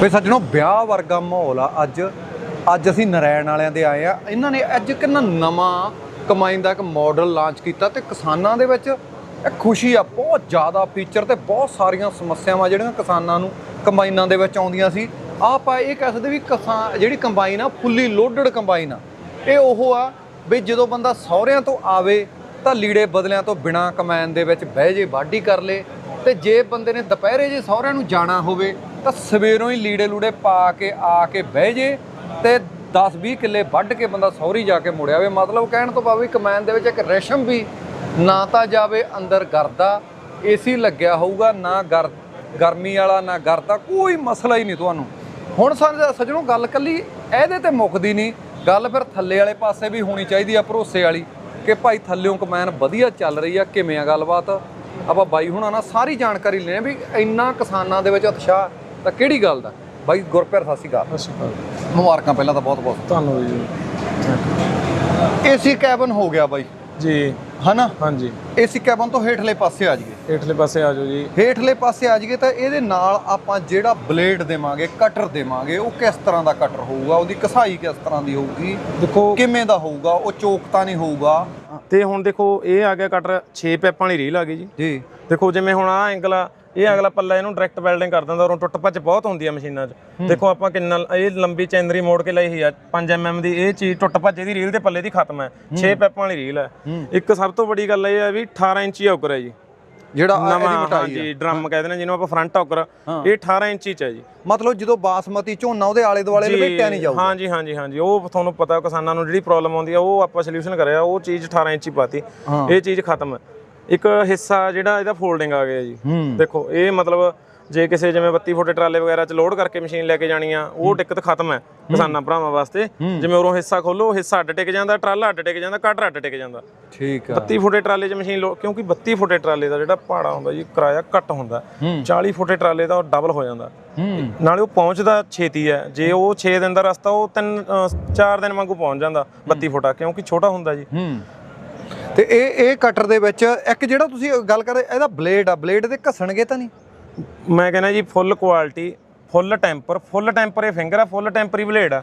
ਵੀ ਸੱਜਣੋ, ਵਿਆਹ ਵਰਗਾ ਮਾਹੌਲ ਆ ਅੱਜ। ਅੱਜ ਅਸੀਂ ਨਰੈਣ ਵਾਲਿਆਂ ਦੇ ਆਏ ਆ। ਇਹਨਾਂ ਨੇ ਅੱਜ ਕਿੰਨਾ ਨਵਾਂ ਕਮਾਈਨ ਦਾ ਇੱਕ ਮਾਡਲ ਲਾਂਚ ਕੀਤਾ ਤੇ ਕਿਸਾਨਾਂ ਦੇ ਵਿੱਚ ਇਹ ਖੁਸ਼ੀ ਆ, ਬਹੁਤ ਜ਼ਿਆਦਾ ਫੀਚਰ ਤੇ ਬਹੁਤ ਸਾਰੀਆਂ ਸਮੱਸਿਆਵਾਂ ਜਿਹੜੀਆਂ ਕਿਸਾਨਾਂ ਨੂੰ ਕੰਬਾਈਨਾਂ ਦੇ ਵਿੱਚ ਆਉਂਦੀਆਂ ਸੀ। ਆਪਾਂ ਇਹ ਕਹਿ ਸਕਦੇ ਵੀ ਕਿਸਾਨ, ਜਿਹੜੀ ਕੰਬਾਈਨ ਆ, ਫੁੱਲੀ ਲੋਡਡ ਕੰਬਾਈਨ ਆ। ਇਹ ਉਹ ਆ ਵੀ ਜਦੋਂ ਬੰਦਾ ਸਹੁਰਿਆਂ ਤੋਂ ਆਵੇ ਤਾਂ ਲੀੜੇ ਬਦਲਿਆਂ ਤੋਂ ਬਿਨਾ ਕਮੈਨ ਦੇ ਵਿੱਚ ਬਹਿ ਜੇ, ਵਾਢੀ ਕਰ ਲੇ ਤੇ ਜੇ ਬੰਦੇ ਨੇ ਦੁਪਹਿਰੇ ਜੇ ਸਹੁਰਿਆਂ ਨੂੰ ਜਾਣਾ ਹੋਵੇ ਤਾਂ ਸਵੇਰੋਂ ਹੀ ਲੀੜੇ ਲੂੜੇ ਪਾ ਕੇ, ਆ ਕੇ ਬਹਿ ਜੇ ਤੇ 10-20 ਕਿੱਲੇ ਵੱਢ ਕੇ ਬੰਦਾ ਸਹੁਰੀ ਜਾ ਕੇ ਮੁੜਿਆ ਵੇ। ਮਤਲਬ ਕਹਿਣ ਤੋਂ ਭਾਵੇਂ ਕਮੈਨ ਦੇ ਵਿੱਚ ਇੱਕ ਰੇਸ਼ਮ ਵੀ ਨਾ ਤਾਂ ਜਾਵੇ ਅੰਦਰ ਗਰਦਾ, ਏਸੀ ਲੱਗਿਆ ਹੋਊਗਾ, ਨਾ ਗਰ, ਗਰਮੀ ਵਾਲਾ, ਨਾ ਗਰਦਾ, ਕੋਈ ਮਸਲਾ ਹੀ ਨਹੀਂ ਤੁਹਾਨੂੰ। ਹੁਣ ਸਾਨੂੰ ਸੱਜਣੋ ਗੱਲ ਕੱਲੀ ਇਹਦੇ ਤੇ ਮੁੱਕਦੀ ਨਹੀਂ। ਗੱਲ ਫਿਰ ਥੱਲੇ ਵਾਲੇ ਪਾਸੇ ਵੀ ਹੋਣੀ ਚਾਹੀਦੀ ਆ, ਭਰੋਸੇ ਵਾਲੀ, ਕਿ ਭਾਈ ਥੱਲਿਓਂ ਕਮੈਨ ਵਧੀਆ ਚੱਲ ਰਹੀ ਆ, ਕਿਵੇਂ ਆ ਗੱਲਬਾਤ? ਆਪਾਂ ਬਾਈ ਹੁਣਾਂ ਨਾਲ ਸਾਰੀ ਜਾਣਕਾਰੀ ਲੈਣੇ ਵੀ ਇੰਨਾ ਕਿਸਾਨਾਂ ਦੇ ਵਿੱਚ ਉਤਸ਼ਾਹ ਤਾਂ ਕਿਹੜੀ ਗੱਲ ਦਾ? ਬਾਈ ਗੁਰਪਿਆਰ ਸਤਿ ਸ਼੍ਰੀ ਅਕਾਲ। ਮੁਬਾਰਕਾਂ ਪਹਿਲਾਂ ਤਾਂ ਬਹੁਤ ਬਹੁਤ। ਧੰਨਵਾਦ ਜੀ। ਏਸੀ ਕੈਬਨ ਹੋ ਗਿਆ ਬਾਈ। ਜੀ। ਹਨਾ? ਹਾਂਜੀ। ਏਸੀ ਕੈਬਨ ਤੋਂ ਹੇਠਲੇ ਪਾਸੇ ਆ ਜਾਈਏ। ਹੇਠਲੇ ਪਾਸੇ ਆ ਜਾਓ ਜੀ। ਹੇਠਲੇ ਪਾਸੇ ਆ ਜਾਈਏ ਤਾਂ ਇਹਦੇ ਨਾਲ ਆਪਾਂ ਜਿਹੜਾ ਬਲੇਡ ਦੇਵਾਂਗੇ ਕਟਰ ਦੇਵਾਂਗੇ ਉਹ ਕਿਸ ਤਰ੍ਹਾਂ ਦਾ ਕਟਰ ਹੋਊਗਾ? ਉਹਦੀ ਕਸਾਈ ਕਿਸ ਤਰ੍ਹਾਂ ਦੀ ਹੋਊਗੀ? ਦੇਖੋ ਕਿਵੇਂ ਦਾ ਹੋਊਗਾ? ਉਹ ਚੋਕ ਤਾਂ ਨਹੀਂ ਹੋਊਗਾ। ਤੇ ਹੁਣ ਦੇਖੋ ਇਹ ਆ ਗਿਆ ਕਟਰ 6 ਪੈਪਾਂ ਵਾਲੀ ਰੀਲ ਆ ਗਈ ਜੀ। ਜੀ। ਦੇਖੋ ਜਿਵੇਂ ਹੁਣ ਆ ਐਂਗਲ ਆ ਇਹ ਅਗਲਾ ਪੱਲਾ ਇਹਨੂੰ ਡਾਇਰੈਕਟ ਵੈਲਡਿੰਗ ਕਰ ਦਿੰਦਾ ਔਰ ਟੁੱਟ ਭੱਜ ਬਹੁਤ ਹੁੰਦੀ ਆ ਮਸ਼ੀਨਾਂ 'ਚ। ਦੇਖੋ ਆਪਾਂ ਕਿੰਨਾ ਇਹ ਲੰਬੀ ਚੈਨਰੀ ਮੋੜ ਕੇ ਲਈ ਹੋਈ ਆ 5 mm ਦੀ ਇਹ ਚੀਜ਼ ਟੁੱਟ ਭੱਜ ਇਹਦੀ ਰੀਲ ਦੇ ਪੱਲੇ ਦੀ ਖਤਮ ਹੈ। 6 ਪੈਪਾਂ ਵਾਲੀ ਰੀਲ ਹੈ। ਇੱਕ ਸਭ ਤੋਂ ਵੱਡੀ ਗੱਲ ਇਹ ਆ ਵੀ 18 ਇੰਚੀ ਔਕਰ ਹੈ ਜੀ। ਜਿਹੜਾ ਇਹਦੀ ਮਟਾਈ ਹਾਂਜੀ ਡਰਮ ਕਹਿੰਦੇ ਨੇ ਜਿਹਨੂੰ ਆਪਾਂ ਫਰੰਟ ਔਕਰ ਇਹ 18 ਇੰਚੀ ਚ ਹੈ ਜੀ। ਮਤਲਬ ਜਦੋਂ ਬਾਸਮਤੀ ਝੋਨਾ ਉਹਦੇ ਆਲੇ ਦੁਆਲੇ ਲਪੇਟਿਆ ਨਹੀਂ ਜਾਊਗਾ। ਹਾਂਜੀ ਹਾਂਜੀ ਹਾਂਜੀ। ਉਹ ਤੁਹਾਨੂੰ ਪਤਾ ਕਿਸਾਨਾਂ ਨੂੰ ਜਿਹੜੀ ਪ੍ਰੋਬਲਮ ਆਉਂਦੀ ਆ ਉਹ ਆਪਾਂ ਸੋਲੂਸ਼ਨ ਕਰਿਆ ਉਹ ਚੀਜ਼ 18 ਇੰਚੀ ਪਾਤੀ। ਹਾਂ। ਇਹ ਚੀਜ਼ ਖਤਮ ਹੈ। ਇੱਕ ਹਿੱਸਾ ਜਿਹੜਾ ਇਹਦਾ ਫੋਲਡਿੰਗ ਆ ਗਿਆ ਜੀ। ਦੇਖੋ ਇਹ ਮਤਲਬ ਜੇ ਕਿਸੇ ਜਿਵੇਂ 32 ਫੁੱਟ ਟਰਾਲੇ ਵਗੈਰਾ ਚ ਲੋਡ ਕਰਕੇ ਮਸ਼ੀਨ ਲੈ ਕੇ ਜਾਣੀ ਆ ਉਹ ਦਿੱਕਤ ਖਤਮ ਹੈ ਕਿਸਾਨਾਂ ਭਰਾਵਾਂ ਵਾਸਤੇ। ਜਿਵੇਂ ਉਰੋਂ ਹਿੱਸਾ ਖੋਲੋ ਹਿੱਸਾ ਅੱਡ ਟਿਕ ਜਾਂਦਾ ਟਰਾਲਾ ਅੱਡ ਟਿਕ ਜਾਂਦਾ ਕਟਰ ਅੱਡ ਟਿਕ ਜਾਂਦਾ। ਠੀਕ ਆ। 32 ਫੁੱਟੇ ਟਰਾਲੇ 'ਚ ਮਸ਼ੀਨ ਲੋ ਕਿਉਂਕਿ 32 ਫੁੱਟੇ ਟਰਾਲੇ ਦਾ ਜਿਹੜਾ ਭਾੜਾ ਹੁੰਦਾ ਜੀ ਕਿਰਾਇਆ ਘੱਟ ਹੁੰਦਾ। 40 ਫੁੱਟੇ ਟਰਾਲੇ ਦਾ ਉਹ ਡਬਲ ਹੋ ਜਾਂਦਾ। ਨਾਲੇ ਉਹ ਪਹੁੰਚਦਾ ਛੇਤੀ ਹੈ। ਜੇ ਉਹ 6 ਦਿਨ ਦਾ ਰਸਤਾ ਉਹ 3 4 ਦਿਨ ਵਾਂਗੂ ਪਹੁੰਚ ਜਾਂਦਾ 32 ਫੁੱਟਾ ਕਿਉਂਕਿ ਛੋਟਾ ਹੁੰਦਾ ਜੀ। ਤੇ ਇਹ ਇਹ ਕਟਰ ਦੇ ਵਿੱਚ ਇੱਕ ਜਿਹੜਾ ਤੁਸੀਂ ਗੱਲ ਕਰ ਰਹੇ ਇਹਦਾ ਬਲੇਡ ਆ ਬਲੇਡ ਦੇ ਘਸਣਗੇ ਤਾਂ ਨਹੀਂ? ਮੈਂ ਕਹਿੰਦਾ ਜੀ full quality full temper full temper ਇਹ ਫਿੰਗਰ ਆ ਫੁੱਲ ਟੈਂਪਰੀ ਬਲੇਡ ਆ।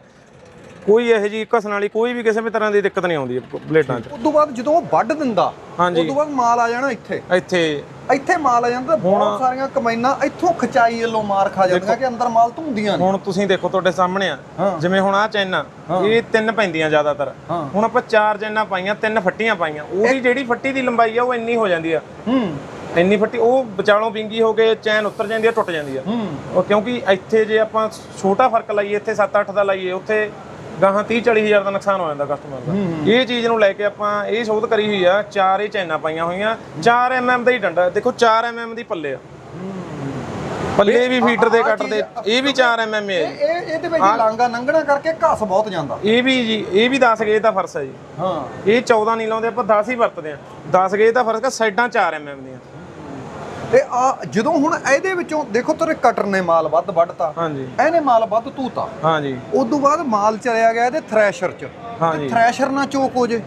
ਕੋਈ ਇਹੋ ਜੀ ਘਸਣ ਵਾਲੀ ਕੋਈ ਵੀ ਕਿਸੇ ਵੀ ਤਰ੍ਹਾਂ ਦੀ ਦਿੱਕਤ ਨਹੀਂ ਆਉਂਦੀ ਬਲੇਡਾਂ 'ਚ। ਉਸ ਤੋਂ ਬਾਅਦ ਜਦੋਂ ਉਹ ਵੱਢ ਦਿੰਦਾ ਹਾਂਜੀ। ਉਸ ਤੋਂ ਬਾਅਦ ਮਾਲ ਆ ਜਾਣਾ ਇੱਥੇ। ਇੱਥੇ ਇੱਥੇ ਮਾਲ ਆ ਜਾਂਦਾ ਬਹੁਤ ਸਾਰੀਆਂ ਕਮਾਈਨਾਂ ਇੱਥੋਂ ਖਚਾਈ ਵੱਲੋਂ ਮਾਰ ਖਾ ਜਾਂਦੀਆਂ ਕਿ ਅੰਦਰ ਮਾਲ ਧੁੰਦੀਆਂ ਨੇ ਹੁਣ ਤੁਸੀਂ ਦੇਖੋ ਤੁਹਾਡੇ ਸਾਹਮਣੇ ਆ। ਜਿਵੇਂ ਹੁਣ ਆ ਚੈਨਾ ਇਹ ਤਿੰਨ ਪੈਂਦੀਆਂ ਜ਼ਿਆਦਾਤਰ। ਹੁਣ ਆਪਾਂ ਚਾਰ ਚੈਨਾ ਪਾਈਆਂ ਤਿੰਨ ਫੱਟੀਆਂ ਪਾਈਆਂ ਉਹਦੀ ਜਿਹੜੀ ਫੱਟੀ ਦੀ ਲੰਬਾਈ ਆ ਉਹ ਇੰਨੀ ਹੋ ਜਾਂਦੀ ਆ। ਹੂੰ। ਇੰਨੀ ਫੱਟੀ ਉਹ ਵਿਚਾਲੋਂ ਵਿੰਗੀ ਹੋ ਕੇ ਚੈਨ ਉੱਤਰ ਜਾਂਦੀ ਆ ਟੁੱਟ ਜਾਂਦੀ ਆ। ਹੂੰ। ਉਹ ਕਿਉਂਕਿ ਇੱਥੇ ਜੇ ਆਪਾਂ ਛੋਟਾ ਫ਼ਰਕ ਲਾਈਏ ਇੱਥੇ 7-8 ਦਾ ਲਾਈਏ ਉੱਥੇ ਗਾਹਾਂ 30-40 ਹਜ਼ਾਰ ਦਾ ਨੁਕਸਾਨ ਹੋ ਜਾਂਦਾ ਕਸਟਮਰ ਦਾ। ਇਹ ਚੀਜ਼ ਨੂੰ ਲੈ ਕੇ ਆਪਾਂ ਇਹ ਸੋਧ ਕਰੀ ਹੋਈ ਆ ਚਾਰ ਇਹ ਚੈਨਾ ਪਾਈਆਂ ਹੋਈਆਂ 4 mm ਦਾ ਹੀ ਡੰਡਾ। ਦੇਖੋ 4 mm ਦੀ ਪੱਲੇ ਆ। ਪੱਲੇ ਵੀ ਫੀਟਰ ਦੇ ਕੱਟ ਦੇ ਇਹ ਵੀ 4 mm ਹੈ ਇਹ ਇਹ ਇਹਦੇ ਵਿੱਚ ਲਾਂਗਾ ਲੰਘਣਾ ਕਰਕੇ ਘਸ ਬਹੁਤ ਜਾਂਦਾ। ਇਹ ਵੀ ਜੀ ਇਹ ਵੀ 10 ਗੇਜ ਦਾ ਫਰਸ ਹੈ ਜੀ। ਹਾਂ। ਇਹ 14 ਨਹੀਂ ਲਾਉਂਦੇ ਆਪਾਂ 10 ਹੀ ਵਰਤਦੇ ਆ। 10 ਗੇਜ ਦਾ ਫ਼ਰਕ ਆ ਸਾਈਡਾਂ 4 mm ਦੀਆਂ। ਤੇ ਆ ਜਦੋਂ ਹੁਣ ਇਹਦੇ ਵਿੱਚੋਂ ਦੇਖੋ ਤੇਰੇ ਕਟਰ ਨੇ ਮਾਲ ਵੱਧ ਵੱਢਤਾ ਹਾਂਜੀ। ਇਹਨੇ ਮਾਲ ਵੱਧ ਧੂਤਾ ਹਾਂਜੀ। ਉਸ ਤੋਂ ਬਾਅਦ ਮਾਲ ਚਲਿਆ ਗਿਆ ਇਹਦੇ ਥ੍ਰੈਸ਼ਰ 'ਚ। ਹਾਂਜੀ। ਥ੍ਰੈਸ਼ਰ ਨਾਲ ਚੋਕ ਹੋ ਜੇ।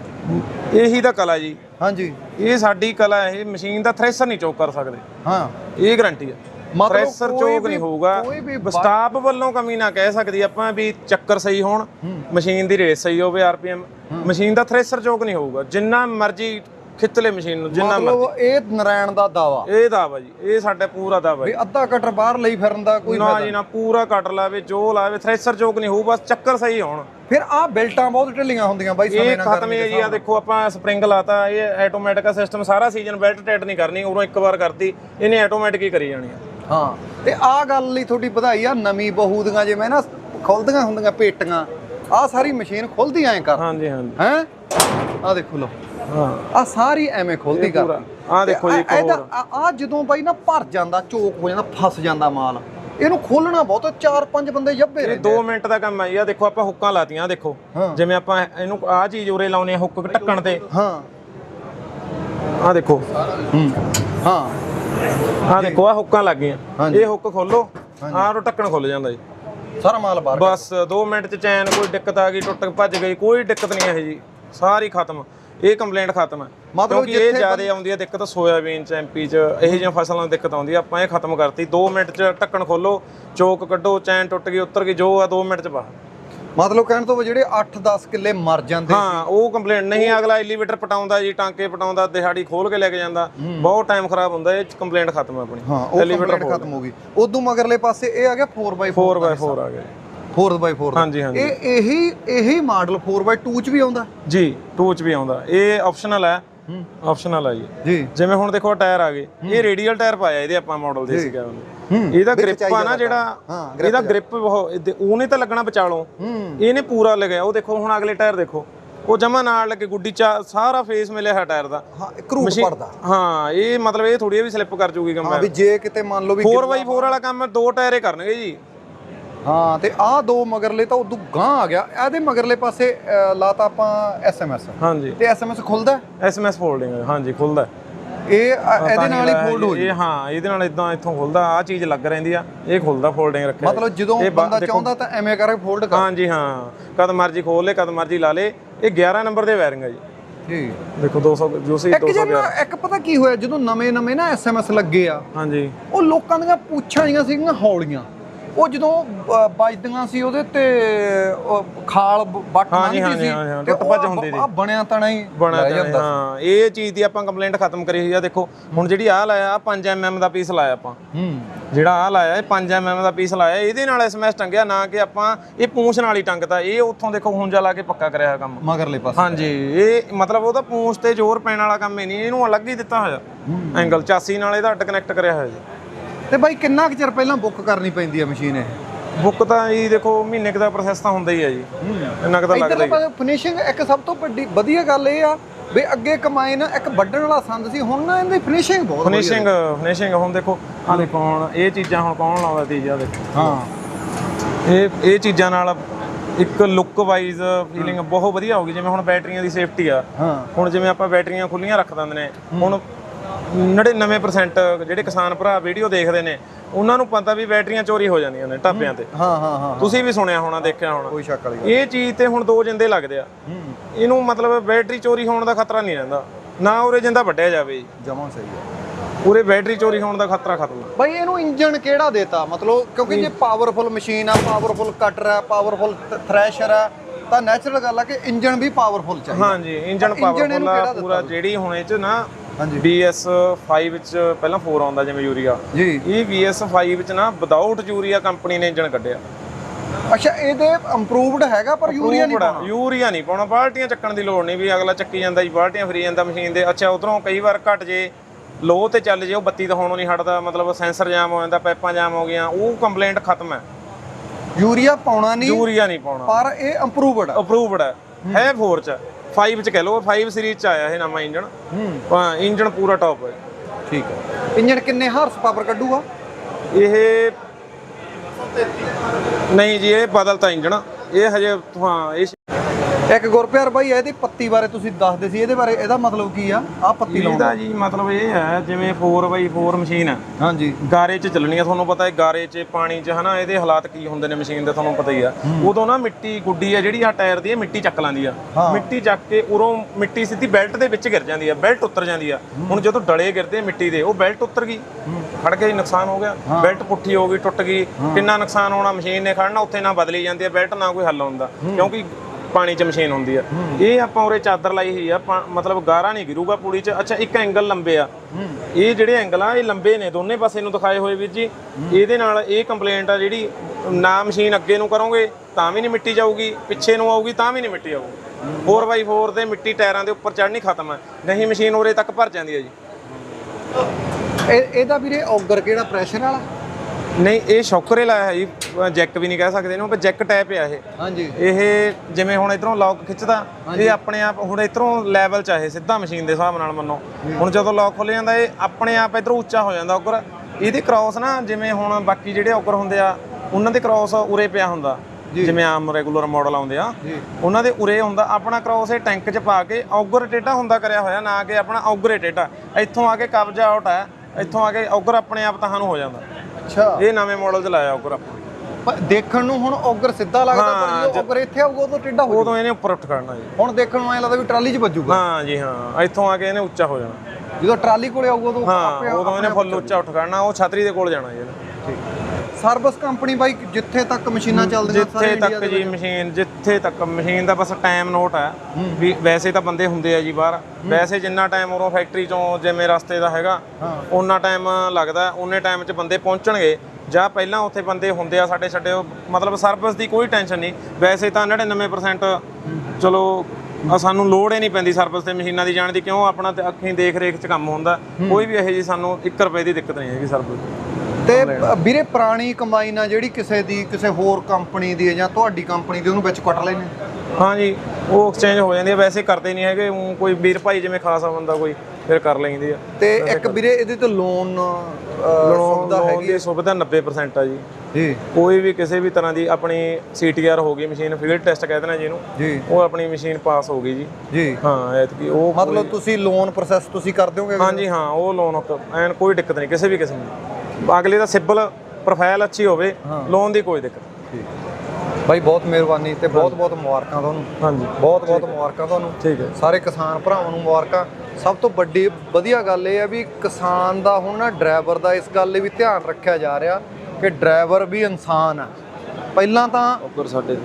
ਇਹੀ ਤਾਂ ਕਲਾ ਜੀ। ਹਾਂਜੀ। ਇਹ ਸਾਡੀ ਕਲਾ ਇਹ ਮਸ਼ੀਨ ਦਾ ਥ੍ਰੈਸ਼ਰ ਨਹੀਂ ਚੋਕ ਕਰ ਸਕਦੇ। ਹਾਂ। ਇਹ ਗਾਰੰਟੀ ਹੈ ਕੋਈ ਚੋਕ ਨਹੀਂ ਹੋਊਗਾ। ਕੋਈ ਵੀ ਸਟਾਫ ਵੱਲੋਂ ਕਮੀ ਨਾ ਕਹਿ ਸਕਦੀ ਆਪਾਂ ਵੀ ਚੱਕਰ ਸਹੀ ਹੋਣ ਮਸ਼ੀਨ ਦੀ ਰੇਸ ਸਹੀ ਹੋਵੇ ਆਰਪੀਐਮ ਮਸ਼ੀਨ ਦਾ ਥ੍ਰੈਸ਼ਰ ਚੋਕ ਨਹੀਂ ਹੋਊਗਾ। ਜਿੰਨਾ ਮਰਜ਼ੀ ਖਿੱਚ ਲੈ ਮਸ਼ੀਨ ਨੂੰ ਜਿੰਨਾ ਮਰਜ਼ੀ। ਮਤਲਬ ਇਹ ਨਰਾਇਣ ਦਾ ਦਾਵਾ। ਇਹ ਦਾਵਾ ਜੀ ਇਹ ਸਾਡਾ ਪੂਰਾ ਦਾਵਾ ਵੀ ਜੀ। ਅੱਧਾ ਕਟਰ ਬਾਹਰ ਲਈ ਫਿਰਨ ਦਾ ਕੋਈ ਨਾ ਜੀ ਨਾ ਪੂਰਾ ਕੱਟ ਲਾਵੇ ਜੋ ਲਾਵੇ ਥ੍ਰੈਸ਼ਰ ਚੋਕ ਨਹੀਂ ਹੋਊ ਬਸ ਚੱਕਰ ਸਹੀ ਹੋਣ। ਫਿਰ ਆਹ ਬੈਲਟਾਂ ਬਹੁਤ ਢਿੱਲੀਆਂ ਹੁੰਦੀਆਂ ਬਾਈ ਇਹ ਸਮੇਂ ਨਾਲ ਖਤਮ ਹੈ ਜੀ ਆ ਦੇਖੋ ਆਪਾਂ ਸਪਰਿੰਗ ਲਾਤਾ ਇਹ ਆਟੋਮੈਟਿਕ ਸਿਸਟਮ ਸਾਰਾ ਸੀਜ਼ਨ ਬੈਲਟ ਟਾਈਟ ਨਹੀਂ ਕਰਨੀ ਉਰੋਂ ਇੱਕ ਵਾਰ ਕਰਤੀ ਇਹਨੇ ਆਟੋਮੈਟਿਕ ਹੀ ਕਰੀ ਜਾਣੀ ਆ। ਹਾਂ ਤੇ ਆਹ ਗੱਲ ਲਈ ਤੁਹਾਡੀ ਵਧਾਈ ਆ ਨਵੀਂ ਬਹੂ ਦੀਆਂ ਜਿਵੇਂ ਨਾ ਖੁੱਲਦੀਆਂ ਹੁੰਦੀਆਂ ਪੇਟੀਆਂ ਆਹ ਸਾਰੀ ਮਸ਼ੀਨ ਖੁੱਲਦੀ ਐਂ ਕਰ। ਹਾਂਜੀ ਹਾਂਜੀ। ਹੈ? ਆਹ ਦੇਖੋ ਲੋ ਹਾਂ। ਆ ਸਾਰੀ ਐਵੇਂ ਖੁੱਲਦੀ ਕਰ ਆ ਦੇਖੋ ਜੀ ਇੱਕ ਹੋਰ। ਆ ਜਦੋਂ ਬਾਈ ਨਾ ਭਰ ਜਾਂਦਾ ਚੋਕ ਹੋ ਜਾਂਦਾ ਫਸ ਜਾਂਦਾ ਮਾਲ। ਇਹਨੂੰ ਖੋਲਣਾ ਬਹੁਤ ਚਾਰ ਪੰਜ ਬੰਦੇ ਜੱਬੇ ਇਹ ਰਹਿੰਦੇ 2 ਮਿੰਟ ਦਾ ਕੰਮ ਹੈ ਆ ਦੇਖੋ ਆਪਾਂ ਹੁੱਕਾਂ ਲਾਤੀਆਂ ਦੇਖੋ। ਹਾਂ। ਜਿਵੇਂ ਆਪਾਂ ਇਹਨੂੰ ਆ ਚੀਜ਼ ਉਰੇ ਲਾਉਨੇ ਆ ਹੁੱਕ ਢੱਕਣ ਤੇ। ਹਾਂ। ਆ ਦੇਖੋ। ਹੂੰ। ਹਾਂ। ਆ ਦੇਖੋ ਆ ਹੁੱਕਾਂ ਲੱਗ ਗਈਆਂ। ਇਹ ਹੁੱਕ ਖੋਲੋ। ਆਹ ਰੋ ਢੱਕਣ ਖੁੱਲ ਜਾਂਦਾ ਜੀ। ਸਾਰਾ ਮਾਲ ਬਾਹਰ ਬਸ 2 ਮਿੰਟ ਚ ਚੈਨ ਕੋਈ ਦਿੱਕਤ ਆ ਗਈ ਟੁੱਟ ਭੱਜ ਗਈ ਕੋਈ ਦਿੱਕਤ ਨਹੀਂ ਇਹ ਜੀ। ਸਾਰੀ ਖਤਮ। ਇਹ ਕੰਪਲੇਂਟ ਖਤਮ ਹੈ। ਮਤਲਬ ਕਿਉਂਕਿ ਇਹ ਜਿੱਥੇ ਜ਼ਿਆਦਾ ਆਉਂਦੀ ਹੈ ਦਿੱਕਤ ਸੋਇਆਬੀਨ ਚ ਐਮਪੀ ਚ ਇਹੋ ਜਿਹੀਆਂ ਫਸਲਾਂ ਨੂੰ ਦਿੱਕਤ ਆਉਂਦੀ ਹੈ। ਆਪਾਂ ਇਹ ਖਤਮ ਕਰਤੀ। 2 ਮਿੰਟ ਚ ਢੱਕਣ ਖੋਲੋ ਚੋਕ ਕੱਢੋ ਚੈਨ ਟੁੱਟ ਗਈ ਉੱਤਰ ਗਈ ਜੋ ਆ 2 ਮਿੰਟ ਚ ਬਾਹਰ। ਮਤਲਬ ਕਹਿਣ ਤੋਂ ਜਿਹੜੇ 8-10 ਕਿੱਲੇ ਮਰ ਜਾਂਦੇ ਹਾਂ ਉਹ ਕੰਪਲੇਂਟ ਨਹੀਂ ਅਗਲਾ ਐਲੀਵੇਟਰ ਪਟਾਉਂਦਾ ਜੀ ਟਾਂਕੇ ਪਟਾਉਂਦਾ ਦਿਹਾੜੀ ਖੋਲ ਕੇ ਲੈ ਕੇ ਜਾਂਦਾ। ਬਹੁਤ ਟਾਈਮ ਖਰਾਬ ਹੁੰਦਾ ਇਹ ਕੰਪਲੇਂਟ ਖਤਮ ਹੈ ਆਪਣੀ। ਹਾਂ ਉਹ ਕੰਪਲੀਟ ਖਤਮ ਹੋ ਗਈ। ਉਦੋਂ ਮਗਰਲੇ ਪਾਸੇ ਇਹ ਆ ਗਿਆ 4x4 4x4 ਆ ਗਿਆ 4x4 ਦਾ। ਹਾਂਜੀ ਹਾਂਜੀ। ਇਹ ਇਹੀ ਇਹੀ ਮਾਡਲ 4x2 ਚ ਵੀ ਆਉਂਦਾ? ਜੀ ਟੂਚ ਵੀ ਆਉਂਦਾ। ਇਹ ਆਪਸ਼ਨਲ ਹੈ। ਆਪਸ਼ਨਲ ਹੈ ਜੀ। ਜੀ। ਜਿਵੇਂ ਹੁਣ ਦੇਖੋ ਆਹ ਟਾਇਰ ਆ ਗਏ। ਇਹ ਰੇਡੀਅਲ ਟਾਇਰ ਪਾਇਆ ਇਹਦੇ ਆਪਾਂ ਮਾਡਲ ਦੇ ਸੀਗਾ ਹੂੰ, ਇਹਦਾ ਵਿੱਚ ਗ੍ਰਿਪ ਆ ਨਾ ਜਿਹੜਾ ਹਾਂ, ਇਹਦਾ ਗ੍ਰਿਪ ਉਹਨੇ ਤਾਂ ਲੱਗਣਾ ਬਚਾਲੋਂ। ਹੂੰ। ਇਹਨੇ ਪੂਰਾ ਲਗਾਇਆ। ਉਹ ਦੇਖੋ ਹੁਣ ਅਗਲੇ ਟਾਇਰ ਦੇਖੋ। ਉਹ ਜਮਾ ਨਾਲ ਲੱਗੇ ਗੁੱਡੀ ਚਾ ਸਾਰਾ ਫੇਸ ਮਿਲਿਆ ਹੈ ਟਾਇਰ ਦਾ। ਹਾਂ ਇਹ ਕਰੂਟ ਪੜਦਾ। ਹਾਂ ਇਹ ਮਤਲਬ ਇਹ ਥੋੜੀ ਵੀ ਸਲਿੱਪ ਕਰ ਜੂਗੀ ਕੰਮ ਹਾਂ ਵੀ ਜੇ ਕਿਤੇ ਮੰਨ ਲਓ ਵੀ 4x4 ਵਾਲਾ ਕੰਮ ਦੋ ਟਾਇਰੇ ਕਰਨਗੇ ਜੀ। ਹਾਂ ਤੇ ਆਹ ਦੋ ਮਗਰਲੇ ਤਾਂ ਉਦੋਂ ਗਾਂ ਆ ਗਿਆ। ਇਹਦੇ ਮਗਰਲੇ ਪਾਸੇ ਲਾਤਾ ਆਪਾਂ ਐਸਐਮਐਸ ਹਾਂਜੀ। ਤੇ ਐਸਐਮਐਸ ਖੁੱਲਦਾ? ਐਸਐਮਐਸ ਫੋਲਡਿੰਗ ਹਾਂਜੀ ਖੁੱਲਦਾ। ਇਹ ਇਹਦੇ ਨਾਲ ਹੀ ਫੋਲਡ ਹੋ ਇਹ ਹਾਂ ਇਹਦੇ ਨਾਲ ਇਦਾਂ ਇੱਥੋਂ ਖੁੱਲਦਾ ਆ ਚੀਜ਼ ਲੱਗ ਰਹਿੰਦੀ ਆ ਇਹ ਖੁੱਲਦਾ ਫੋਲਡਿੰਗ ਰੱਖਿਆ ਮਤਲਬ ਜਦੋਂ ਬੰਦਾ। ਚਾਹੁੰਦਾ ਤਾਂ ਐਵੇਂ ਕਰਕੇ ਫੋਲਡ ਕਰ। ਹਾਂਜੀ ਹਾਂ। ਕਦ ਮਰਜ਼ੀ ਖੋਲ ਲੇ ਕਦ ਮਰਜ਼ੀ ਲਾ ਲੇ ਇਹ 11 ਨੰਬਰ ਦੇ ਵਾਇਰਿੰਗ ਆ ਜੀ। ਠੀਕ। ਦੇਖੋ 200 ਜੂਸੀ ਇੱਕ 211 ਜਿਹੜਾ ਇੱਕ ਪਤਾ ਕੀ ਹੋਇਆ ਜਦੋਂ ਨਵੇਂ ਨਵੇਂ ਨਾ ਐਸਐਮਐਸ ਲੱਗੇ ਆ ਹਾਂਜੀ। ਉਹ ਲੋਕਾਂ ਦੀਆਂ ਪੁੱਛਾਂ ਜੀਆਂ ਸੀਗੀਆਂ ਹੌਲੀਆਂ। ਉਹ ਜਦੋਂ ਵੱਜਦੀਆਂ ਸੀ ਉਹਦੇ ਤੇ ਖਾਲ ਵੱਟ ਲੰਘਦੀ ਸੀ ਤੇ ਆ- ਹੁੰਦੀ ਸੀ। ਆ ਬਣਿਆ ਤਣਾ ਹੀ ਬਣਾ ਲੈ ਦੇਣੇ, ਜਾਂਦਾ ਹਾਂ ਇਹ ਚੀਜ਼ ਦੀ ਆਪਾਂ ਕੰਪਲੇਂਟ ਖਤਮ ਕਰੀ ਹੋਈ ਆ ਦੇਖੋ ਹੁਣ ਜਿਹੜੀ ਆ ਲਾਇਆ ਆ 5 mm ਦਾ ਪੀਸ ਲਾਇਆ ਆਪਾਂ। ਹੂੰ। ਜਿਹੜਾ ਆ ਲਾਇਆ ਇਹ 5 mm ਦਾ ਪੀਸ ਲਾਇਆ ਇਹਦੇ ਨਾਲ ਐਸਐਮਐਸ ਟੰਗਿਆ ਨਾ ਕਿ ਆਪਾਂ ਇਹ ਪੂੰਛ ਨਾਲ ਹੀ ਟੰਗਤਾ ਇਹ ਉੱਥੋਂ ਦੇਖੋ ਹੁੰਜਾ ਲਾ ਕੇ ਪੱਕਾ ਕਰਿਆ ਹੋਇਆ ਕੰਮ। ਮਗਰਲੇ ਪਾਸੇ। ਹਾਂਜੀ ਇਹ ਮਤਲਬ ਉਹਦਾ ਪੂੰਛ ਤੇ ਜ਼ੋਰ ਪੈਣ ਵਾਲਾ ਕੰਮ ਹੀ ਨਹੀਂ ਇਹਨੂੰ ਅਲੱਗ ਹੀ ਦਿੱਤਾ ਹੋਇਆ। ਐਂਗਲ 84 ਨਾਲ ਇਹਦਾ ਅੱਡ ਕਨੈਕਟ ਕਰਿਆ ਹੋਇਆ ਜੀ। ਤੇ ਬਾਈ ਕਿੰਨਾ ਕੁ ਚਿਰ ਪਹਿਲਾਂ ਬੁੱਕ ਕਰਨੀ ਪੈਂਦੀ ਹੈ ਮਸ਼ੀਨ ਇਹ? ਬੁੱਕ ਤਾਂ ਜੀ ਦੇਖੋ ਮਹੀਨੇ ਕੁ ਦਾ ਪ੍ਰੋਸੈਸ ਤਾਂ ਹੁੰਦਾ ਹੀ ਹੈ ਜੀ। ਇੰਨਾ ਕੁ ਤਾਂ ਲੱਗਦਾ ਇਧਰਲੇ ਹੀ। ਪਾਸੇ ਫਿਨਿਸ਼ਿੰਗ ਇੱਕ ਸਭ ਤੋਂ ਵੱਡੀ ਵਧੀਆ ਗੱਲ ਇਹ ਆ ਵੀ ਅੱਗੇ ਕਮਾਏ ਨਾ ਇੱਕ ਵੱਢਣ ਵਾਲਾ ਸੰਦ ਸੀ ਹੁਣ ਨਾ ਇਹਦੀ ਫਿਨਿਸ਼ਿੰਗ ਬਹੁਤ ਵਧੀਆ ਫਿਨਿਸ਼ਿੰਗ ਫਿਨਿਸ਼ਿੰਗ ਹੁਣ ਦੇਖੋ ਆ ਦੇਖੋ ਹੁਣ ਇਹ ਚੀਜ਼ਾਂ ਹੁਣ ਕੌਣ ਲਾਉਂਦਾ ਆ ਦੇਖੋ। ਹਾਂ। ਇਹ ਇਹ ਚੀਜ਼ਾਂ ਨਾਲ ਇੱਕ ਲੁੱਕ ਵਾਈਜ਼ ਫੀਲਿੰਗ ਬਹੁਤ ਵਧੀਆ ਹੋਗੀ ਜਿਵੇਂ ਹੁਣ ਬੈਟਰੀਆਂ ਦੀ ਸੇਫਟੀ ਆ। ਹਾਂ। ਹੁਣ ਜਿਵੇਂ ਆਪਾਂ ਬੈਟਰੀਆਂ ਖੁੱਲੀਆਂ ਰੱਖ ਦਿੰਦੇ ਨੇ ਹੁਣ 99% ਜਿਹੜੇ ਕਿਸਾਨ ਭਰਾ ਵੀਡੀਓ ਦੇਖਦੇ ਨੇ ਉਹਨਾਂ ਨੂੰ ਪਤਾ ਵੀ ਬੈਟਰੀਆਂ ਚੋਰੀ ਹੋ ਜਾਂਦੀਆਂ ਨੇ ਢਾਬਿਆਂ ਤੇ। ਹਾਂ ਹਾਂ ਹਾਂ ਤੁਸੀਂ ਵੀ ਸੁਣਿਆ ਹੋਣਾ ਦੇਖਿਆ ਹੋਣਾ। ਕੋਈ ਸ਼ੱਕ ਵਾਲੀ ਇਹ ਚੀਜ਼ ਤੇ ਹੁਣ ਦੋ ਜਿੰਦੇ ਲੱਗਦੇ ਆ। ਹੂੰ। ਇਹਨੂੰ ਮਤਲਬ ਬੈਟਰੀ ਚੋਰੀ ਹੋਣ ਦਾ ਖਤਰਾ ਨਹੀਂ ਰਹਿੰਦਾ। ਨਾ ਉਰੇ ਜਿੰਦਾ ਵੱਢਿਆ ਜਾਵੇ। ਜੀ ਜਮਾਂ ਸਹੀ ਹੈ ਉਰੇ ਬੈਟਰੀ ਚੋਰੀ ਹੋਣ ਦਾ ਖਤਰਾ ਖਤਮ। ਬਾਈ ਇਹਨੂੰ ਇੰਜਨ ਕਿਹੜਾ ਦੇਤਾ? ਮਤਲਬ ਕਿਉਂਕਿ ਜੇ ਪਾਵਰਫੁਲ ਮਸ਼ੀਨ ਆ ਪਾਵਰਫੁਲ ਕਟਰ ਆ ਪਾਵਰਫੁਲ ਥ੍ਰੈਸ਼ਰ ਆ ਤਾਂ ਨੈਚੁਰਲ ਗੱਲ ਆ ਕਿ ਇੰਜਨ ਵੀ ਪਾਵਰਫੁਲ ਚਾਹੀਦਾ। ਹਾਂਜੀ ਇੰਜਨ ਪਾਵਰਫੁਲ ਆ ਪੂਰਾ ਜਿਹੜੀ ਹੁਣ ਇਹ ਚ ਨਾ BS5 ਵਿੱਚ ਪਹਿਲਾਂ 4 ਆਉਂਦਾ ਜਿਵੇਂ ਯੂਰੀਆ। ਜੀ। ਇਹ BS5 ਵਿੱਚ ਨਾ ਵਿਦਆਊਟ ਯੂਰੀਆ ਕੰਪਨੀ ਨੇ ਇੰਜਨ ਕੱਢਿਆ। ਅੱਛਾ ਇਹਦੇ ਇੰਪਰੂਵਡ ਹੈਗਾ ਪਰ ਯੂਰੀਆ ਨਹੀਂ ਪਾਉਣਾ। ਯੂਰੀਆ ਨਹੀਂ ਪਾਉਣਾ। ਬਾਲਟੀਆਂ ਚੱਕਣ ਦੀ ਲੋੜ ਨਹੀਂ ਵੀ ਅਗਲਾ ਚੱਕੀ ਜਾਂਦਾ ਜੀ ਬਾਲਟੀਆਂ ਫਰੀ ਜਾਂਦਾ ਮਸ਼ੀਨ ਦੇ। ਅੱਛਾ ਉਧਰੋਂ ਕਈ ਵਾਰ ਘਟ ਜੇ ਲੋ ਤੇ ਚੱਲ ਜੇ ਉਹ ਬੱਤੀ ਦਿਖਾਉਣੋਂ ਨਹੀਂ ਹਟਦਾ ਮਤਲਬ ਸੈਂਸਰ ਜਾਮ ਹੋ ਜਾਂਦਾ ਪਾਈਪਾਂ ਜਾਮ ਹੋ ਗਈਆਂ ਉਹ ਕੰਪਲੇਂਟ ਖਤਮ ਹੈ। ਯੂਰੀਆ ਪਾਉਣਾ ਨਹੀਂ ਯੂਰੀਆ ਨਹੀਂ ਪਾਉਣਾ। ਪਰ ਇਹ ਇੰਪਰੂਵਡ ਆ ਅਪਰੂਵਡ ਹੈ। ਹੈ। 4 ਚ। 5 ਚ ਕਹਿ ਲਓ 5 ਸੀਰੀਜ਼ ਚ ਆਇਆ ਇਹ ਨਵਾਂ ਇੰਜਨ ਹੂੰ। ਇੰਜਨ ਪੂਰਾ ਟੌਪ ਹੈ। ਠੀਕ ਹੈ। ਇੰਜਨ ਕਿੰਨੇ ਹਾਰਸ ਪਾਵਰ ਕੱਢੂਗਾ? ਇਹ ਨਹੀਂ ਜੀ ਇਹ ਬਦਲਤਾ ਇੰਜਨ ਇਹ ਹਜੇ ਹਾਂ ਇਹ ਇੱਕ ਗੁਰਪਿਆਰ ਬਾਈ ਇਹਦੀ ਪੱਤੀ ਬਾਰੇ ਤੁਸੀਂ ਦੱਸਦੇ ਸੀ ਇਹਦੇ ਬਾਰੇ ਇਹਦਾ ਮਤਲਬ ਕੀ ਆ? ਆ ਪੱਤੀ ਲਾਉਣ ਇਹਦਾ ਜੀ ਮਤਲਬ ਇਹ ਹੈ ਜਿਵੇਂ 4x4 ਮਸ਼ੀਨ ਹੈ ਹਾਂਜੀ। ਗਾਰੇ 'ਚ ਚੱਲਣੀ ਆ ਤੁਹਾਨੂੰ ਪਤਾ ਹੈ ਗਾਰੇ 'ਚ ਪਾਣੀ 'ਚ ਹਨਾ ਇਹਦੇ ਹਾਲਾਤ ਕੀ ਹੁੰਦੇ ਨੇ ਮਸ਼ੀਨ ਦੇ ਤੁਹਾਨੂੰ ਪਤਾ ਹੀ ਆ। ਉਦੋਂ ਨਾ ਮਿੱਟੀ ਗੁੱਡੀ ਆ ਜਿਹੜੀ ਆ ਟਾਇਰ ਦੀ ਮਿੱਟੀ ਚੱਕ ਲਾਂਦੀ ਆ। ਮਿੱਟੀ ਚੱਕ ਕੇ ਉਰੋਂ ਮਿੱਟੀ ਸਿੱਧੀ ਬੈਲਟ ਦੇ ਵਿੱਚ ਗਿਰ ਜਾਂਦੀ ਆ ਬੈਲਟ ਉੱਤਰ ਜਾਂਦੀ ਆ। ਹੁਣ ਜਦੋਂ ਡਲੇ ਗਿਰਦੇ ਆ ਮਿੱਟੀ ਦੇ ਉਹ ਬੈਲਟ ਉੱਤਰ ਗਈ। ਖੜ ਕੇ ਹੀ ਨੁਕਸਾਨ ਹੋ ਗਿਆ। ਬੈਲਟ ਪੁੱਠੀ ਹੋ ਗਈ ਟੁੱਟ ਗਈ। ਕਿੰਨਾ ਨੁਕਸਾਨ ਹੋਣਾ ਮਸ਼ੀਨ ਨੇ ਖੜਨਾ ਉੱਥੇ ਨਾ ਬਦਲੀ ਜਾਂਦੀ ਆ ਬੈਲਟ ਨਾ ਕੋਈ ਹੱਲ ਹੁੰਦਾ। ਕਿਉਂਕਿ ਪਾਣੀ 'ਚ ਮਸ਼ੀਨ ਹੁੰਦੀ ਆ। ਇਹ ਆਪਾਂ ਉਰੇ ਚਾਦਰ ਲਾਈ ਹੋਈ ਆ ਮਤਲਬ ਗਾਰਾ ਨਹੀਂ ਗਿਰੂਗਾ ਪੂੜੀ 'ਚ। ਅੱਛਾ ਇੱਕ ਐਂਗਲ ਲੰਬੇ ਆ। ਇਹ ਜਿਹੜੇ ਐਂਗਲ ਆ ਇਹ ਲੰਬੇ ਨੇ ਦੋਨੇ ਪਾਸੇ ਨੂੰ ਦਿਖਾਏ ਹੋਏ ਵੀਰ ਜੀ। ਇਹਦੇ ਨਾਲ ਇਹ ਕੰਪਲੇਂਟ ਆ ਜਿਹੜੀ ਨਾ ਮਸ਼ੀਨ ਅੱਗੇ ਨੂੰ ਕਰੋਗੇ ਤਾਂ ਵੀ ਨਹੀਂ ਮਿੱਟੀ ਜਾਊਗੀ ਪਿੱਛੇ ਨੂੰ ਆਊਗੀ ਤਾਂ ਵੀ ਨਹੀਂ ਮਿੱਟੀ ਆਊਗੀ। 4x4 ਦੇ ਮਿੱਟੀ ਟਾਇਰਾਂ ਦੇ ਉੱਪਰ ਚੜ੍ਹਨੀ ਖਤਮ ਹੈ ਨਹੀਂ ਮਸ਼ੀਨ ਉਰੇ ਤੱਕ ਭਰ ਜਾਂਦੀ ਹੈ ਜੀ। ਇਹ ਇਹਦਾ ਵੀਰੇ ਔਗਰ ਕਿਹੜਾ ਪ੍ਰੈਸ਼ਰ ਵਾਲਾ? ਨਹੀਂ ਇਹ ਸ਼ੌਕਰੇ ਲਾਇਆ ਹੈ ਜੀ। ਜੈਕ ਵੀ ਨਹੀਂ ਕਹਿ ਸਕਦੇ ਇਹਨੂੰ ਪਰ ਜੈਕ ਟਾਈਪ ਆ ਇਹ। ਹਾਂਜੀ। ਇਹ ਜਿਵੇਂ ਹੁਣ ਇਧਰੋਂ ਲੌਕ ਖਿੱਚਦਾ ਇਹ ਆਪਣੇ ਆਪ ਹੁਣ ਇਧਰੋਂ ਲੈਵਲ ਚ ਆ ਇਹ ਸਿੱਧਾ ਮਸ਼ੀਨ ਦੇ ਹਿਸਾਬ ਨਾਲ ਮੰਨੋ। ਹੁਣ ਜਦੋਂ ਲੌਕ ਖੁੱਲ ਜਾਂਦਾ ਇਹ ਆਪਣੇ ਆਪ ਇਧਰੋਂ ਉੱਚਾ ਹੋ ਜਾਂਦਾ ਔਗਰ ਇਹਦੇ ਕ੍ਰਾਸ ਨਾ ਜਿਵੇਂ ਹੁਣ ਬਾਕੀ ਜਿਹੜੇ ਔਗਰ ਹੁੰਦੇ ਆ ਉਹਨਾਂ ਦੇ ਕ੍ਰਾਸ ਉਰੇ ਪਿਆ ਹੁੰਦਾ। ਜਿਵੇਂ ਆਮ ਰੈਗੂਲਰ ਮਾਡਲ ਆਉਂਦੇ ਆ। ਉਹਨਾਂ ਦੇ ਉਰੇ ਹੁੰਦਾ ਆਪਣਾ ਕ੍ਰਾਸ ਇਹ ਟੈਂਕ 'ਚ ਪਾ ਕੇ ਔਗਰ ਟੇਢਾ ਹੁੰਦਾ ਕਰਿਆ ਹੋਇਆ ਨਾ ਕਿ ਆਪਣਾ ਔਗਰੇ ਟੇਢਾ ਇੱਥੋਂ ਆ ਕੇ ਕਬਜ਼ਾ ਆਊਟ ਹੈ ਇੱਥੋਂ ਆ ਕੇ ਔਗਰ ਆਪਣੇ ਆਪ ਤਾਂ ਸਾਨੂੰ ਹੋ ਜਾਂਦਾ। ਅੱਛਾ। ਇਹ ਨਵੇਂ ਮਾਡਲ 'ਚ ਲਾਇਆ ਔਗਰ ਆਪਾਂ। ਦੇਖਣ ਨੂੰ ਹੁਣ ਔਗਰ ਸਿੱਧਾ ਲੱਗਦਾ ਪਰ ਜਦੋਂ ਜ- ਔਗਰ ਇੱਥੇ ਆਊਗਾ ਉਦੋਂ ਟੇਢਾ ਹੋ ਜਾਊਗਾ। ਉਦੋਂ ਇਹਨੇ ਉੱਪਰ ਉੱਠ ਖੜਨਾ ਜੀ। ਹੁਣ ਦੇਖਣ ਨੂੰ ਐ ਲੱਗਦਾ ਵੀ ਟਰਾਲੀ 'ਚ ਵੱਜੂਗਾ। ਹਾਂ ਜੀ ਹਾਂ। ਇੱਥੋਂ ਆ ਕੇ ਇਹਨੇ ਉੱਚਾ ਹੋ ਜਾਣਾ। ਜਦੋਂ ਟਰਾਲੀ ਕੋਲੇ ਆਊਗਾ ਉਦੋਂ ਆਪੇ ਉਦੋਂ ਇਹਨੇ ਫੁੱਲ ਉੱਚਾ ਉੱਠ ਖੜਨਾ ਉਹ ਛਤਰੀ ਦੇ ਕੋਲ ਜਾਣਾ ਜੀ ਇਹਨੇ। ਸਰਵਿਸ ਕੰਪਨੀ ਬਾਈ ਜਿੱਥੇ ਤੱਕ ਮਸ਼ੀਨਾਂ ਚੱਲਦੀਆਂ ਸਾਰੇ ਜਿੱਥੇ ਤੱਕ ਜੀ ਮਸ਼ੀਨ ਜਿੱਥੇ ਤੱਕ ਮਸ਼ੀਨ ਦਾ ਬਸ ਟਾਈਮ ਨੋਟ ਹੈ। ਵੀ ਵੈਸੇ ਤਾਂ ਬੰਦੇ ਹੁੰਦੇ ਆ ਜੀ ਬਾਹਰ। ਵੈਸੇ ਜਿੰਨਾ ਟਾਈਮ ਉਰੋਂ ਫੈਕਟਰੀ ਚੋਂ ਜਿਵੇਂ ਰਸਤੇ ਦਾ ਹੈਗਾ ਉਹਨਾਂ ਟਾਈਮ ਲੱਗਦਾ ਉਹਨੇ ਟਾਈਮ 'ਚ ਬੰਦੇ ਪਹੁੰਚਣਗੇ। ਜਾਂ ਪਹਿਲਾਂ ਉੱਥੇ ਬੰਦੇ ਹੁੰਦੇ ਆ ਸਾਡੇ ਛੱਡੇ ਉਹ ਮਤਲਬ ਸਰਵਿਸ ਦੀ ਕੋਈ ਟੈਨਸ਼ਨ ਨਹੀਂ। ਵੈਸੇ ਤਾਂ 99% ਚਲੋ ਆ ਸਾਨੂੰ ਲੋੜ ਹੀ ਨਹੀਂ ਪੈਂਦੀ ਸਰਵਿਸ ਤੇ ਮਸ਼ੀਨਾਂ ਦੀ ਜਾਣ ਦੀ ਕਿਉਂ? ਆਪਣਾ ਤੇ ਅੱਖੀਂ ਦੇਖ ਰੇਖ 'ਚ ਕੰਮ ਹੁੰਦਾ। ਕੋਈ ਵੀ ਇਹੋ ਜੀ ਸਾਨੂੰ 1 ਰੁਪਏ ਦੀ ਦਿੱਕਤ ਨਹੀਂ ਹੈਗੀ ਸਰਵਿਸ ਤੇ ਵੀਰੇ ਪੁਰਾਣੀ ਕਮਾਈ ਨਾਲ ਜਿਹੜੀ ਕਿਸੇ ਦੀ ਕਿਸੇ ਹੋਰ ਕੰਪਨੀ ਦੀ ਹੈ ਜਾਂ ਤੁਹਾਡੀ ਕੰਪਨੀ ਦੀ ਉਹਨੂੰ ਵਿੱਚ ਕੱਟ ਲੈਣੇ ਹਾਂਜੀ। ਉਹ ਐਕਸਚੇਂਜ ਹੋ ਜਾਂਦੀ ਹੈ ਵੈਸੇ ਕਰਦੇ ਨਹੀਂ ਹੈਗੇ ਊਂ ਕੋਈ ਵੀਰ ਭਾਈ ਜਿਵੇਂ ਖਾਸਾ ਬੰਦਾ ਕੋਈ ਫਿਰ ਕਰ ਲੈਂਦੀ ਆ। ਤੇ ਇੱਕ ਵੀਰੇ ਇਹਦੇ ਤੇ ਲੋਨ ਸੁਵਿਧਾ ਲੋਨ ਹੈਗੀ ਦੀ ਸੁਵਿਧਾ 90% ਆ ਜੀ। ਜੀ। ਕੋਈ ਵੀ ਕਿਸੇ ਵੀ ਤਰ੍ਹਾਂ ਦੀ ਆਪਣੀ ਸੀਟੀਆਰ ਹੋ ਗਈ ਮਸ਼ੀਨ ਫੀਲਡ ਟੈਸਟ ਕਹਿੰਦੇ ਨੇ ਜਿਹਨੂੰ ਜੀ। ਉਹ ਆਪਣੀ ਮਸ਼ੀਨ ਪਾਸ ਹੋ ਗਈ ਜੀ। ਜੀ। ਹਾਂ ਐਤਕੀ ਉਹ ਮਤਲਬ ਤੁਸੀਂ ਲੋਨ ਪ੍ਰੋਸੈਸ ਤੁਸੀਂ ਕਰ ਦਿਓਗੇ ਹਾਂਜੀ ਹਾਂ ਉਹ ਲੋਨ ਐਨ ਕੋਈ ਦਿੱਕਤ ਨਹੀਂ ਕਿਸੇ ਵੀ ਕਿਸਮ ਦੀ। ਅਗਲੇ ਦਾ ਸਿਬਲ ਪ੍ਰੋਫਾਈਲ ਅੱਛੀ ਹੋਵੇ ਲੋਨ ਦੀ ਕੋਈ ਦਿੱਕਤ ਨਹੀਂ। ਬਾਈ ਬਹੁਤ ਮਿਹਰਬਾਨੀ ਤੇ ਬਹੁਤ ਬਹੁਤ ਮੁਬਾਰਕਾਂ ਤੁਹਾਨੂੰ। ਹਾਂਜੀ। ਬਹੁਤ ਬਹੁਤ ਮੁਬਾਰਕਾਂ ਤੁਹਾਨੂੰ। ਠੀਕ ਹੈ। ਸਾਰੇ ਕਿਸਾਨ ਭਰਾਵਾਂ ਨੂੰ ਮੁਬਾਰਕਾਂ। ਸਭ ਤੋਂ ਵੱਡੀ ਵਧੀਆ ਗੱਲ ਇਹ ਹੈ ਵੀ ਕਿਸਾਨ ਦਾ ਹੁਣ ਨਾ ਡਰਾਈਵਰ ਦਾ ਇਸ ਗੱਲ ਲਈ ਵੀ ਧਿਆਨ ਰੱਖਿਆ ਜਾ ਰਿਹਾ ਕਿ ਡਰਾਈਵਰ ਵੀ ਇਨਸਾਨ ਆ ਪਹਿਲਾਂ ਤਾਂ ਉੱਪਰ ਸਾਡੇ